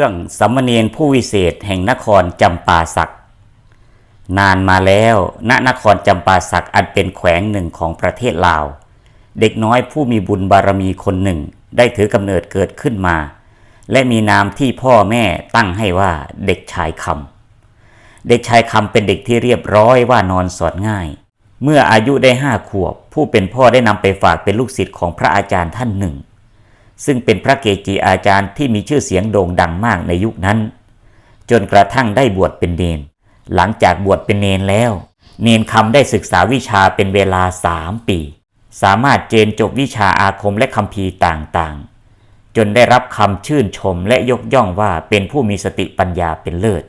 รื่องสามเณรผู้วิเศษแห่งนครจำปาสัก นานมาแล้ว ณนครจำปาสักอันเป็นแขวงหนึ่งของประเทศลาว เด็กน้อยผู้มีบุญบารมีคนหนึ่ง ได้ถือกำเนิดเกิดขึ้นมา และมีนามที่พ่อแม่ตั้งให้ว่าเด็กชายคำเด็กชายคำเป็นเด็กที่เรียบร้อยว่านอนสอนง่าย เมื่ออายุได้ห้าขวบ ผู้เป็นพ่อได้นำไปฝากเป็นลูกศิษย์ของพระอาจารย์ท่านหนึ่ง ซึ่งเป็นพระเกจิอาจารย์ที่มีชื่อเสียงโด่งดังมากในยุคนั้น จนกระทั่งได้บวชเป็นเนน หลังจากบวชเป็นเนนแล้ว เนนคำได้ศึกษาวิชาเป็นเวลาสามปี สามารถเจนจบวิชาอาคมและคัมภีต่างๆ จนได้รับคำชื่นชมและยกย่องว่าเป็นผู้มีสติปัญญาเป็นเลิศ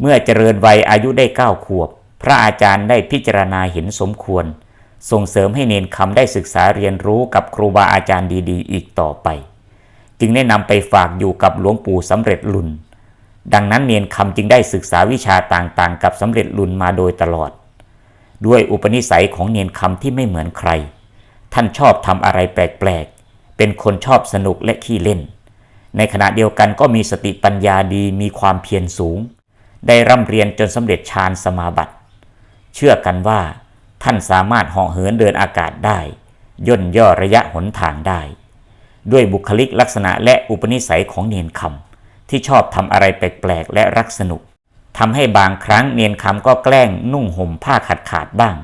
เมื่อเจริญวัยอายุได้เก้าขวบ พระอาจารย์ได้พิจารณาเห็นสมควร ส่งเสริมให้เนนคำได้ศึกษาเรียนรู้กับครูบาอาจารย์ดีๆ อีกต่อไป จึงได้นำไปฝากอยู่กับหลวงปู่สำเร็จลุนดังนั้นเนียนคำจึงได้ศึกษาวิชาต่างๆ กับสำเร็จลุนมาโดยตลอด ด้วยอุปนิสัยของเนียนคำที่ไม่เหมือนใคร ท่านชอบทำอะไรแปลกๆ เป็นคนชอบสนุกและขี้เล่น ในขณะเดียวกันก็มีสติปัญญาดีมีความเพียรสูง ได้ร่ำเรียนจนสำเร็จฌานสมาบัติ เชื่อกันว่า ท่านสามารถเหาะเหินเดินอากาศได้ ย่นย่อระยะหนทางได้ ด้วยบุคลิกลักษณะและอุปนิสัยของเนียนคำที่ชอบทำอะไรแปลกๆและรักสนุกทำให้บางครั้งเนียนคำก็แกล้งนุ่งห่มผ้าขาดขาดบ้าง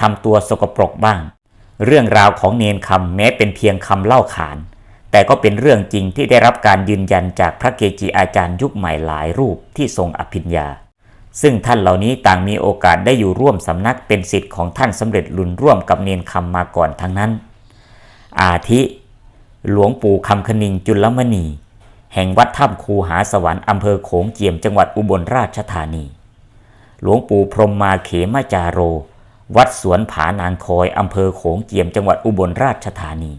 ทำตัวสกปรกบ้าง เรื่องราวของเนียนคำแม้เป็นเพียงคำเล่าขาน แต่ก็เป็นเรื่องจริงที่ได้รับการยืนยันจากพระเกจิอาจารย์ยุคใหม่หลายรูปที่ทรงอภิญญา ซึ่งท่านเหล่านี้ต่างมีโอกาสได้อยู่ร่วมสำนักเป็นสิทธิ์ของท่านสำเร็จลุนร่วมกับเนียนคำมาก่อนทั้งนั้น อาทิ หลวงปู่คำคณิงจุลมณี แห่งวัดถ้ำคูหาสวรรค์อำเภอโขงเจียมจังหวัดอุบลราชธานี หลวงปู่พรมมาเขมาจาโร วัดสวนผานางคอยอำเภอโขงเจียมจังหวัดอุบลราชธานี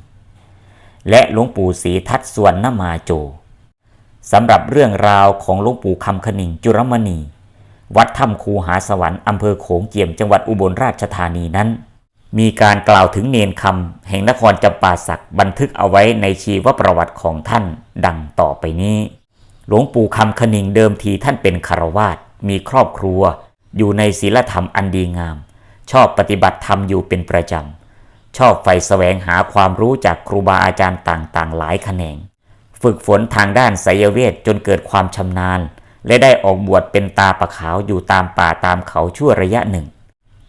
และหลวงปู่ศรีทัตสวนนมาโจสำหรับเรื่องราวของหลวงปู่คำคณิงจุลมณี วัดถ้ำคูหาสวรรค์อำเภอโขงเจียมจังหวัดอุบลราชธานีนั้น มีการกล่าวถึงเนนคำแห่งนครจำปาสักบันทึกเอาไว้ในชีวประวัติของท่านดังต่อไปนี้ หลวงปู่คำคณิงเดิมทีท่านเป็นคารวาสมีครอบครัว อยู่ในศีลธรรมอันดีงาม ชอบปฏิบัติธรรมอยู่เป็นประจำ ชอบใฝ่แสวงหาความรู้จากครูบาอาจารย์ต่างๆ หลายแขนง ฝึกฝนทางด้านไสยเวทจนเกิดความชำนาญ และได้ออกบวชเป็นตาปะขาวอยู่ตามป่าตามเขาชั่วระยะหนึ่ง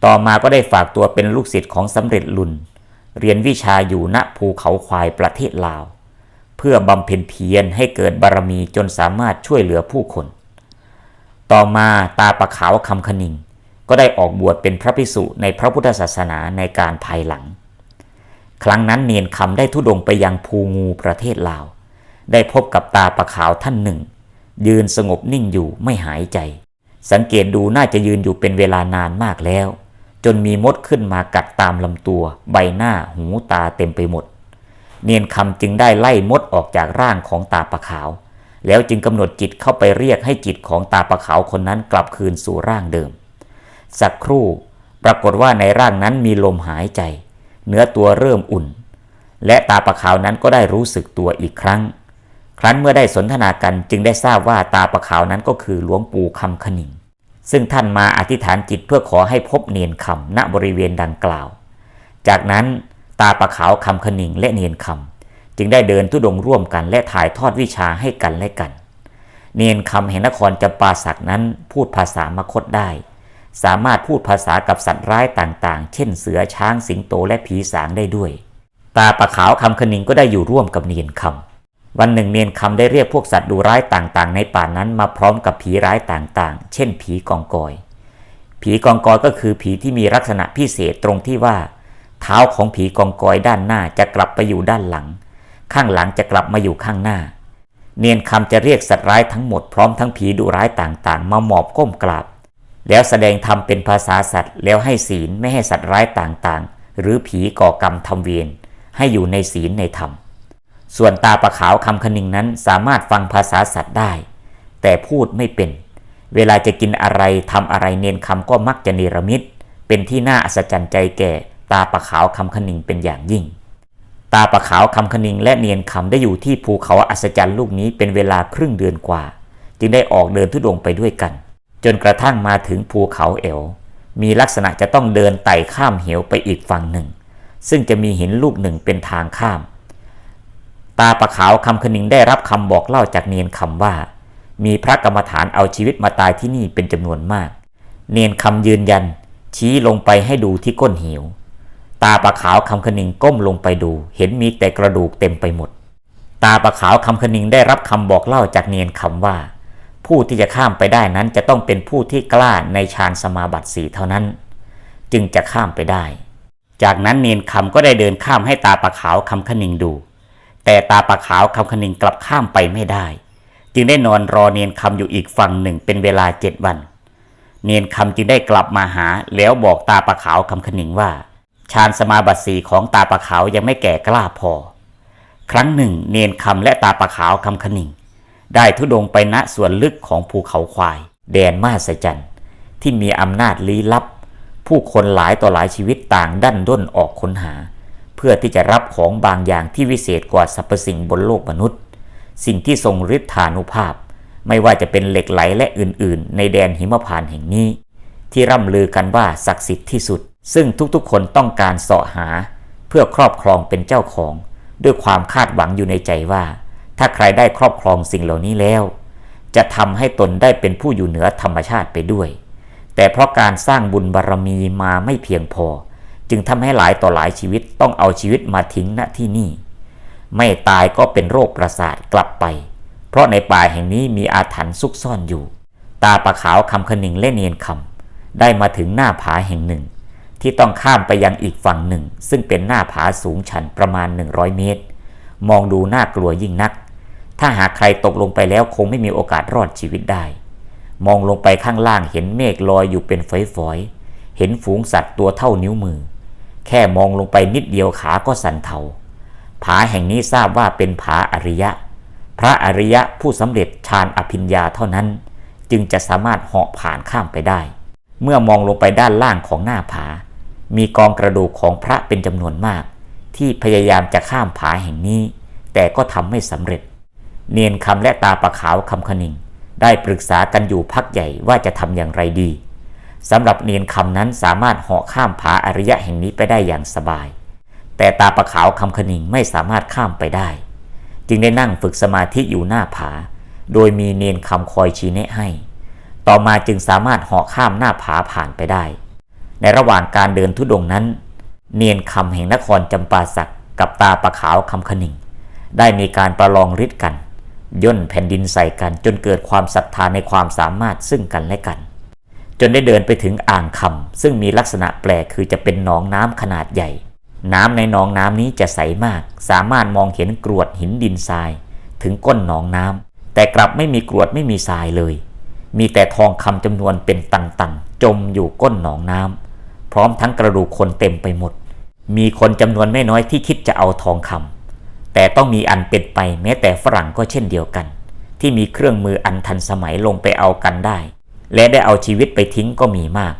ต่อมาก็ได้ฝากตัวเป็นลูกศิษย์ของสำเร็จลุน เรียนวิชาอยู่ณภูเขาควายประเทศลาว เพื่อบำเพ็ญเพียรให้เกิดบารมีจนสามารถช่วยเหลือผู้คน ต่อมาตาปะขาวคำคณิง ก็ได้ออกบวชเป็นพระภิกษุในพระพุทธศาสนาในการภายหลัง ครั้งนั้นเนียนคำได้ทุดงไปยังภูงูประเทศลาว ได้พบกับตาปะขาวท่านหนึ่ง ยืนสงบนิ่งอยู่ไม่หายใจ สังเกตดูน่าจะยืนอยู่เป็นเวลานานมากแล้ว จนมีมดขึ้นมากัดตามลำตัว ใบหน้าหูตาเต็มไปหมด เนียนคำจึงได้ไล่มดออกจากร่างของตาปะขาว แล้วจึงกำหนดจิตเข้าไปเรียกให้จิตของตาปะขาวคนนั้นกลับคืนสู่ร่างเดิม สักครู่ปรากฏว่าในร่างนั้นมีลมหายใจ เนื้อตัวเริ่มอุ่น และตาปะขาวนั้นก็ได้รู้สึกตัวอีกครั้ง ครั้นเมื่อได้สนทนากันจึงได้ทราบว่าตาประขาวนั้นก็คือหลวงปู่คำขนิงซึ่งท่านมาอธิษฐานจิตเพื่อขอให้พบเนียนคำณบริเวณดังกล่าว จากนั้นตาประขาวคำขนิงและเนียนคำจึงได้เดินทุดงร่วมกันและถ่ายทอดวิชาให้กันและกัน เนียนคำแห่งนครจำปาสักนั้นพูดภาษามคตได้ สามารถพูดภาษากับสัตว์ร้ายต่างๆ เช่นเสือช้างสิงโตและผีสางได้ด้วย ตาประขาวคำคณิงก็ได้อยู่ร่วมกับเนียนคำ วันหนึ่งเนียนคำได้เรียกพวกสัตว์ดูร้ายต่างๆ ในป่านั้นมาพร้อมกับผีร้ายต่างๆ เช่น ผีกองกอย ผีกองกอยก็คือผีที่มีลักษณะพิเศษตรงที่ว่า เท้าของผีกองกอยด้านหน้าจะกลับไปอยู่ด้านหลัง ข้างหลังจะกลับมาอยู่ข้างหน้า เนียนคำจะเรียกสัตว์ร้ายทั้งหมดพร้อมทั้งผีดุร้ายต่างๆ มาหมอบก้มกราบ แล้วแสดงธรรมเป็นภาษาสัตว์ แล้วให้ศีลไม่ให้สัตว์ร้ายต่างๆ หรือผีก่อกรรมทำเวรให้อยู่ในศีลในธรรม ส่วนตาประขาวคำคณิงนั้นสามารถฟังภาษาสัตว์ได้ แต่พูดไม่เป็น เวลาจะกินอะไรทำอะไรเนียนคำก็มักจะเนรมิต เป็นที่น่าอัศจรรย์ใจแก่ ตาประขาวคำคณิงเป็นอย่างยิ่ง ตาประขาวคำคณิงและเนียนคำได้อยู่ที่ภูเขาอัศจรรย์ลูกนี้เป็นเวลาครึ่งเดือนกว่า จึงได้ออกเดินทุดงไปด้วยกัน จนกระทั่งมาถึงภูเขาเอวมีลักษณะจะต้องเดินไต่ข้ามเหวไปอีกฝั่งหนึ่ง ซึ่งจะมีหินลูกหนึ่งเป็นทางข้าม ตาประขาวคำคณิงได้รับคำบอกเล่าจากเนียนคำว่า มีพระกรรมฐานเอาชีวิตมาตายที่นี่เป็นจำนวนมาก เนียนคำยืนยัน ชี้ลงไปให้ดูที่ก้นเหวตาปลาขาวคำคณิงก้มลงไปดู เห็นมีแต่กระดูกเต็มไปหมด ตาปลาขาวคำคณิงได้รับคำบอกเล่าจากเนียนคำว่า ผู้ที่จะข้ามไปได้นั้นจะต้องเป็นผู้ที่กล้าในฌานสมาบัติสีเท่านั้น จึงจะข้ามไปได้ จากนั้นเนียนคำก็ได้เดินข้ามให้ตาปลาขาวคำคณิงดู แต่ตาปลาขาวคำคณิงกลับข้ามไปไม่ได้ จึงได้นอนรอเนียนคำอยู่อีกฝั่งหนึ่งเป็นเวลาเจ็ดวัน เนียนคำจึงได้กลับมาหา แล้วบอกตาปลาขาวคำคณิงว่าฌานสมาบัติสีของตาปลาขาวยังไม่แก่กล้าพอ ครั้งหนึ่ง เนียนคำและตาปลาขาวคำคณิงได้ทุดงไปณส่วนลึกของภูเขาควาย แดนมาสจันที่มีอำนาจลี้ลับ ผู้คนหลายต่อหลายชีวิตต่างดันด้นออกค้นหา เพื่อที่จะรับของบางอย่างที่วิเศษกว่าสรรพสิ่งบนโลกมนุษย์ สิ่งที่ทรงฤทธานุภาพ ไม่ว่าจะเป็นเหล็กไหลและอื่นๆ ในแดนหิมพานต์แห่งนี้ ที่ร่ำลือกันว่าศักดิ์สิทธิ์ที่สุด ซึ่งทุกๆคนต้องการเสาะหา เพื่อครอบครองเป็นเจ้าของ ด้วยความคาดหวังอยู่ในใจว่า ถ้าใครได้ครอบครองสิ่งเหล่านี้แล้ว จะทำให้ตนได้เป็นผู้อยู่เหนือธรรมชาติไปด้วย แต่เพราะการสร้างบุญบารรมีมาไม่เพียงพอ จึงทำให้หลายต่อหลายชีวิตต้องเอาชีวิตมาทิ้งณที่นี่ ไม่ตายก็เป็นโรคประสาทกลับไป เพราะในป่าแห่งนี้มีอาถรรพ์ซุกซ่อนอยู่ ตาปลาขาวคำคนึงและเนียนคำได้มาถึงหน้าผาแห่งหนึ่ง ที่ต้องข้ามไปยังอีกฝั่งหนึ่ง ซึ่งเป็นหน้าผาสูงชันประมาณ 100 เมตร มองดูน่ากลัวยิ่งนัก ถ้าหากใครตกลงไปแล้วคงไม่มีโอกาสรอดชีวิตได้ มองลงไปข้างล่างเห็นเมฆลอยอยู่เป็นฝอยๆเห็นฝูงสัตว์ตัวเท่านิ้วมือ แค่มองลงไปนิดเดียวขาก็สั่นเทา ผาแห่งนี้ทราบว่าเป็นผาอริยะ พระอริยะผู้สำเร็จฌานอภิญญาเท่านั้น จึงจะสามารถเหาะผ่านข้ามไปได้ เมื่อมองลงไปด้านล่างของหน้าผา มีกองกระดูกของพระเป็นจำนวนมาก ที่พยายามจะข้ามผาแห่งนี้ แต่ก็ทำไม่สำเร็จ เนียนคำและตาปะขาวคำคณิง ได้ปรึกษากันอยู่พักใหญ่ว่าจะทำอย่างไรดี สำหรับเนียนคำนั้นสามารถเหาะข้ามผาอริยะแห่งนี้ไปได้อย่างสบาย แต่ตาประขาวคำคณิงไม่สามารถข้ามไปได้ จึงได้นั่งฝึกสมาธิอยู่หน้าผา โดยมีเนียนคำคอยชี้แนะให้ ต่อมาจึงสามารถเหาะข้ามหน้าผาผ่านไปได้ ในระหว่างการเดินทุดงค์นั้น เนียนคำแห่งนครจำปาสักกับตาประขาวคำคณิงได้มีการประลองฤทธิ์กัน ย่นแผ่นดินใส่กันจนเกิดความศรัทธาในความสามารถซึ่งกันและกัน จนได้เดินไปถึงอ่างคำซึ่งมีลักษณะแปลกคือจะเป็นหนองน้ำขนาดใหญ่ น้ำในหนองน้ำนี้จะใสมาก สามารถมองเห็นกรวดหินดินทราย ถึงก้นหนองน้ำแต่กลับไม่มีกรวดไม่มีทรายเลย มีแต่ทองคำจำนวนเป็นตันๆจมอยู่ก้นหนองน้ำพร้อมทั้งกระดูกคนเต็มไปหมด มีคนจำนวนไม่น้อยที่คิดจะเอาทองคำแต่ต้องมีอันเป็นไปแม้แต่ฝรั่งก็เช่นเดียวกัน ที่มีเครื่องมืออันทันสมัยลงไปเอากันได้ และได้เอาชีวิตไปทิ้งก็มีมาก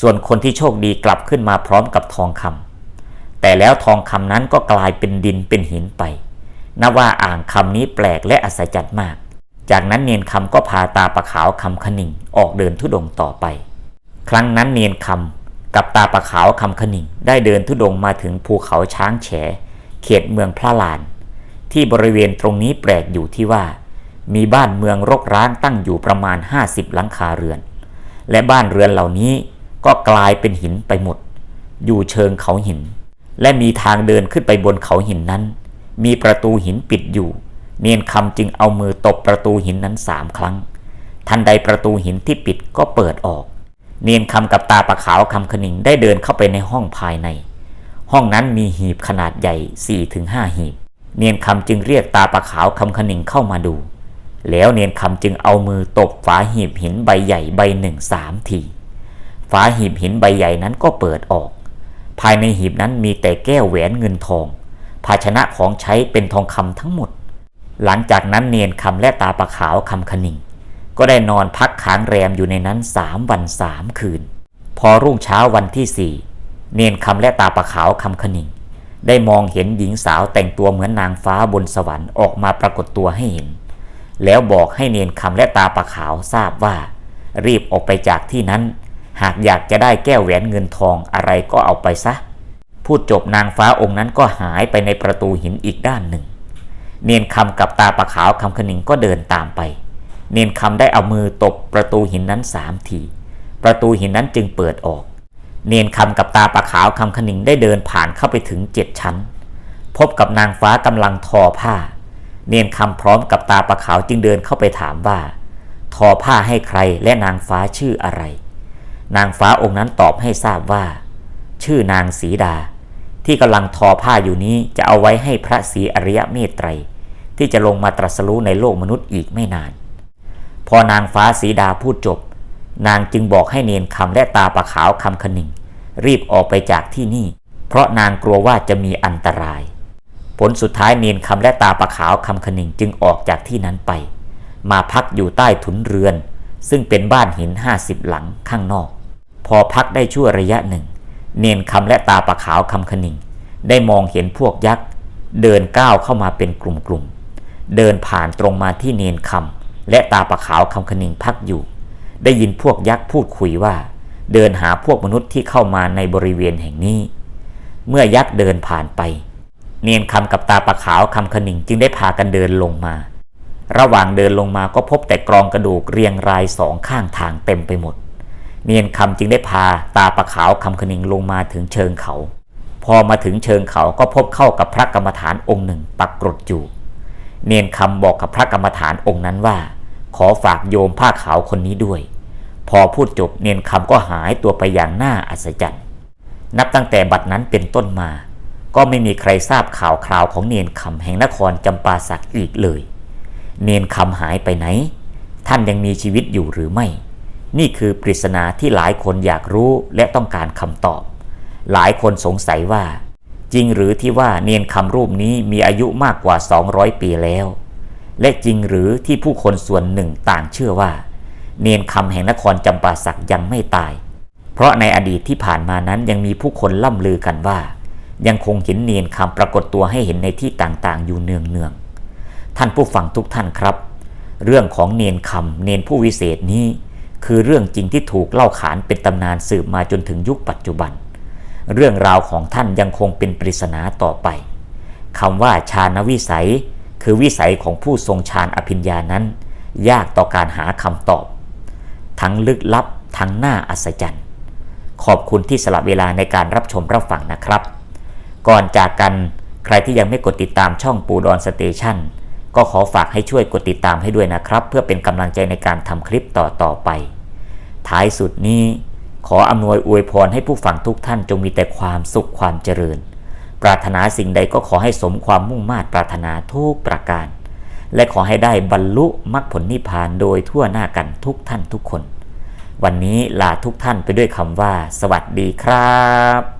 ส่วนคนที่โชคดีกลับขึ้นมาพร้อมกับทองคำแต่แล้วทองคำนั้นก็กลายเป็นดินเป็นหินไปนับว่าอ่างคำนี้แปลกและอัศจรรย์มาก จากนั้นเนียนคำก็พาตาปะขาวคำขนิ่งออกเดินทุดงค์ต่อไป ครั้งนั้นเนียนคำกับตาปะขาวคำขนิ่งได้เดินทุดงค์มาถึงภูเขาช้างแฉ เขตเมืองพระลาน ที่บริเวณตรงนี้แปลกอยู่ที่ว่า มีบ้านเมืองรกร้างตั้งอยู่ประมาณ 50 หลังคาเรือน และบ้านเรือนเหล่านี้ก็กลายเป็นหินไปหมด อยู่เชิงเขาหิน และมีทางเดินขึ้นไปบนเขาหินนั้น มีประตูหินปิดอยู่ เนียนคำจึงเอามือตบประตูหินนั้นสามครั้ง ทันใดประตูหินที่ปิดก็เปิดออก เนียนคำกับตาปะขาวคำคณิงได้เดินเข้าไปในห้องภายใน ห้องนั้นมีหีบขนาดใหญ่4-5หีบ เนียนคำจึงเรียกตาปะขาวคำคณิงเข้ามาดู แล้วเนียนคำจึงเอามือตบฝาหีบหินใบใหญ่ใบหนึ่งสามที ฝาหีบหินใบใหญ่นั้นก็เปิดออก ภายในหีบนั้นมีแต่แก้วแหวนเงินทอง ภาชนะของใช้เป็นทองคำทั้งหมด หลังจากนั้นเนียนคำและตาปะขาวคำคณิงก็ได้นอนพักค้างแรมอยู่ในนั้นสามวันสามคืน พอรุ่งเช้าวันที่สี่เนียนคำและตาปะขาวคำคณิงได้มองเห็นหญิงสาวแต่งตัวเหมือนนางฟ้าบนสวรรค์ออกมาปรากฏตัวให้เห็น แล้วบอกให้เนนคำและตาปะขาวทราบว่า รีบออกไปจากที่นั้น หากอยากจะได้แก้วแหวนเงินทองอะไรก็เอาไปซะ พูดจบนางฟ้าองค์นั้นก็หายไปในประตูหินอีกด้านหนึ่ง เนียนคำกับตาปะขาวคำคณิงก็เดินตามไป เนียนคำได้เอามือตบประตูหินนั้นสามที ประตูหินนั้นจึงเปิดออก เนียนคำกับตาปะขาวคำคณิงได้เดินผ่านเข้าไปถึงเจ็ดชั้น พบกับนางฟ้ากำลังทอผ้า เนียนคำพร้อมกับตาประขาวจึงเดินเข้าไปถามว่า ทอผ้าให้ใครและนางฟ้าชื่ออะไร นางฟ้าองค์นั้นตอบให้ทราบว่า ชื่อนางสีดา ที่กำลังทอผ้าอยู่นี้จะเอาไว้ให้พระศรีอริยเมตไตร ที่จะลงมาตรัสรู้ในโลกมนุษย์อีกไม่นาน พอนางฟ้าสีดาพูดจบ นางจึงบอกให้เนนคำและตาประขาวคำคณิงรีบออกไปจากที่นี่ เพราะนางกลัวว่าจะมีอันตราย ผลสุดท้ายเนนคำและตาปะขาวคำคณิงจึงออกจากที่นั้นไป มาพักอยู่ใต้ถุนเรือน ซึ่งเป็นบ้านหินห้าสิบหลังข้างนอก พอพักได้ชั่วระยะหนึ่ง เนนคำและตาปะขาวคำคณิงได้มองเห็นพวกยักษ์ เดินก้าวเข้ามาเป็นกลุ่มๆเดินผ่านตรงมาที่เนนคำและตาปะขาวคำคณิงพักอยู่ ได้ยินพวกยักษ์พูดคุยว่า เดินหาพวกมนุษย์ที่เข้ามาในบริเวณแห่งนี้ เมื่อยักษ์เดินผ่านไป เนียนคำกับตาปะขาวคำคณิงจึงได้พากันเดินลงมา ระหว่างเดินลงมาก็พบแต่กรองกระดูกเรียงรายสองข้างทางเต็มไปหมด เนียนคำจึงได้พาตาปะขาวคำคณิงลงมาถึงเชิงเขา พอมาถึงเชิงเขาก็พบเข้ากับพระกรรมฐานองค์หนึ่งปักกรดอยู่ เนียนคำบอกกับพระกรรมฐานองค์นั้นว่า ขอฝากโยมผ้าขาวคนนี้ด้วย พอพูดจบเนียนคำก็หายตัวไปอย่างน่าอัศจรรย์ นับตั้งแต่บัดนั้นเป็นต้นมา ก็ไม่มีใครทราบข่าวคราวของเนียนคำแห่งนครจำปาสักอีกเลย เนียนคำหายไปไหน ท่านยังมีชีวิตอยู่หรือไม่ นี่คือปริศนาที่หลายคนอยากรู้และต้องการคำตอบ หลายคนสงสัยว่า จริงหรือที่ว่าเนียนคำรูปนี้มีอายุมากกว่า 200 ปีแล้ว และจริงหรือที่ผู้คนส่วนหนึ่งต่างเชื่อว่า เนียนคำแห่งนครจำปาสักยังไม่ตาย เพราะในอดีตที่ผ่านมานั้นยังมีผู้คนล่ำลือกันว่า ยังคงเห็นเนียนคำปรากฏตัวให้เห็นในที่ต่างๆ อยู่เนืองๆท่านผู้ฟังทุกท่านครับ เรื่องของเนียนคำเนียนผู้วิเศษนี้ คือเรื่องจริงที่ถูกเล่าขานเป็นตำนานสืบมาจนถึงยุคปัจจุบัน เรื่องราวของท่านยังคงเป็นปริศนาต่อไปคำว่าฌานวิสัย คือวิสัยของผู้ทรงฌานอภิญญานั้น ยากต่อการหาคำตอบ ทั้งลึกลับทั้งน่าอัศจรรย์ ขอบคุณที่สละเวลาในการรับชมรับฟังนะครับ ก่อนจากกันใครที่ยังไม่กดติดตามช่องปูดอนสเตชันก็ขอฝากให้ช่วยกดติดตามให้ด้วยนะครับ เพื่อเป็นกำลังใจในการทำคลิปต่อต่อไป ท้ายสุดนี้ ขออำนวยอวยพรให้ผู้ฟังทุกท่านจงมีแต่ความสุขความเจริญ ปรารถนาสิ่งใดก็ขอให้สมความมุ่งมา่ปรารถนาทุกประการ และขอให้ได้บรรลุมรรคผลนิพพานโดยทั่วหน้ากันทุกท่านทุกคน วันนี้ลาทุกท่านไปด้วยคำว่า สวัสดีครับ